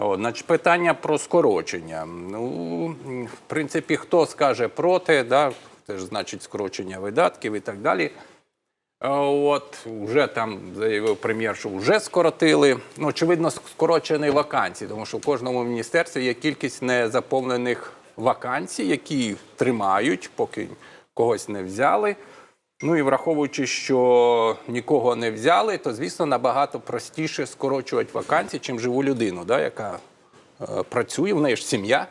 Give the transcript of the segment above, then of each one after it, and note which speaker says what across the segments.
Speaker 1: От, значить, питання про скорочення. Ну, в принципі, хто скаже проти, да, це ж значить скорочення видатків і так далі. От вже там заявив прем'єр, що вже скоротили. Ну, очевидно, скорочені вакансії, тому що в кожному міністерстві є кількість незаповнених вакансій, які тримають, поки когось не взяли. Ну і враховуючи, що нікого не взяли, то звісно набагато простіше скорочувати вакансії, чим живу людину, да, яка е, працює, в неї ж сім'я.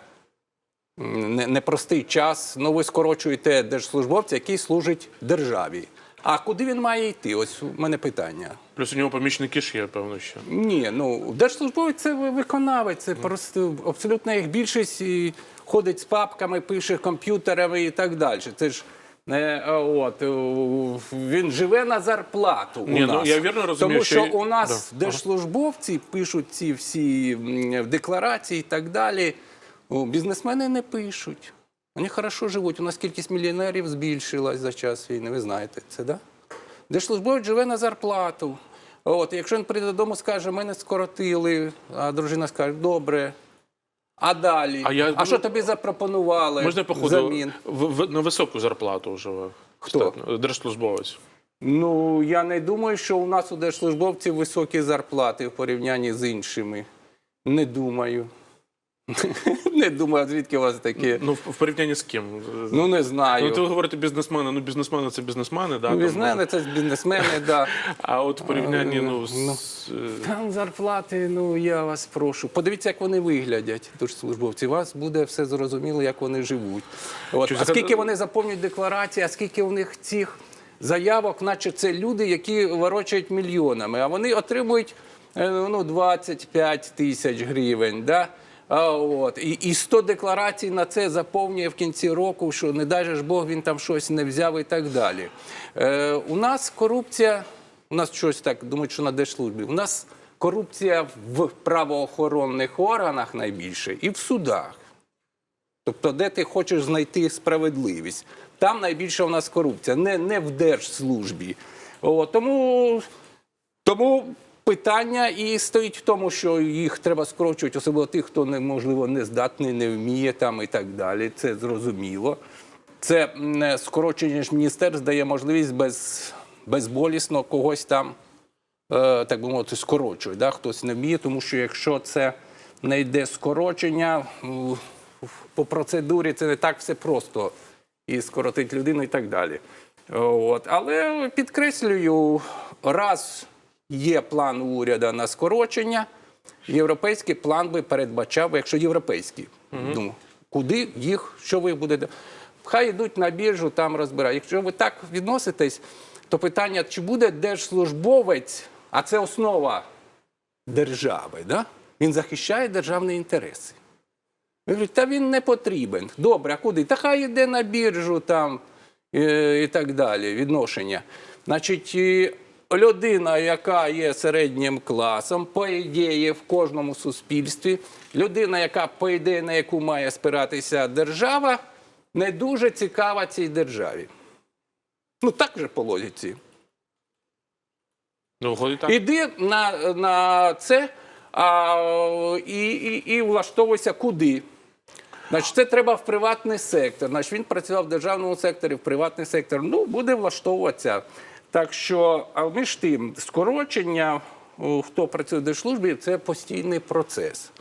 Speaker 1: Не- непростий час. Ну, ви скорочуєте держслужбовця, який служить державі. А куди він має йти? Ось у мене питання.
Speaker 2: Плюс у нього помічники ж є, певно, ще.
Speaker 1: Ні, ну держслужбовець це ви- виконавець, це просто абсолютно їх більшість і ходить з папками, пише комп'ютерами і так далі. Це ж от е, він живе на зарплату. у
Speaker 2: Ні, ну, я вірно розумію,
Speaker 1: тому що,
Speaker 2: що-
Speaker 1: у нас
Speaker 2: Да.
Speaker 1: держслужбовці пишуть ці всі декларації і так далі. Бізнесмени не пишуть. Вони хорошо живуть. У нас кількість мільйонерів збільшилась за час війни. Ви знаєте це, да? Держслужбовець живе на зарплату. От, якщо він прийде додому, скаже, мене скоротили, а дружина скаже, добре. А далі?
Speaker 2: А я
Speaker 1: а що тобі запропонували?
Speaker 2: Можна, походу,
Speaker 1: взамін?
Speaker 2: в, в, на високу зарплату вже
Speaker 1: Хто?
Speaker 2: Держслужбовець.
Speaker 1: Ну, я не думаю, що у нас у держслужбовців високі зарплати в порівнянні з іншими. Не думаю. Не думаю, звідки у вас таке?
Speaker 2: Ну, в, порівнянні з ким?
Speaker 1: Ну, не знаю.
Speaker 2: Ну, ти говорите бізнесмени, ну бізнесмени це бізнесмени, да,
Speaker 1: Ну, бізнесмени це бізнесмени, да.
Speaker 2: а от в порівнянні ну,
Speaker 1: Ну.
Speaker 2: з, е,
Speaker 1: Там зарплати, ну я вас прошу. Подивіться, як вони виглядять, держслужбовці. У вас буде все зрозуміло, як вони живуть. От. А скільки вони заповнюють декларації, а скільки у них цих заявок, наче це люди, які ворочають мільйонами, а вони отримують е, ну, 25 тисяч гривень. Да? А, от. І, і 100 декларацій на це заповнює в кінці року, що не дай ж Бог він там щось не взяв і так далі. Е, у нас корупція, у нас щось так думають, що на держслужбі. У нас корупція в правоохоронних органах найбільше і в судах. Тобто, де ти хочеш знайти справедливість, там найбільше у нас корупція, не, не в держслужбі. О, тому, тому питання і стоїть в тому, що їх треба скорочувати, особливо тих, хто можливо не здатний, не вміє там і так далі. Це зрозуміло. Це скорочення ж міністерств дає можливість без, безболісно когось там е, так би мовити, скорочують. Да? Хтось не вміє, тому що якщо це не йде скорочення, по процедурі це не так все просто і скоротить людину і так далі. От. Але підкреслюю, раз є план уряду на скорочення, європейський план би передбачав, якщо європейський, ну, куди їх, що ви будете. Хай йдуть на біржу, там розбирають. Якщо ви так відноситесь, то питання, чи буде держслужбовець, а це основа держави, да? він захищає державні інтереси. Ви говорите, та він не потрібен. Добре, а куди? Та хай йде на біржу там е, і так далі, відношення. Значить, і людина, яка є середнім класом, по ідеї в кожному суспільстві, людина, яка по ідеї, на яку має спиратися держава, не дуже цікава цій державі. Ну так же по логіці.
Speaker 2: ну, так.
Speaker 1: Іди на, на це а, і, і, і влаштовуйся куди. Значить, це треба в приватний сектор. Значить, він працював в державному секторі, в приватний сектор. Ну, буде влаштовуватися. Так що, а між тим, скорочення, хто працює в держслужбі, це постійний процес.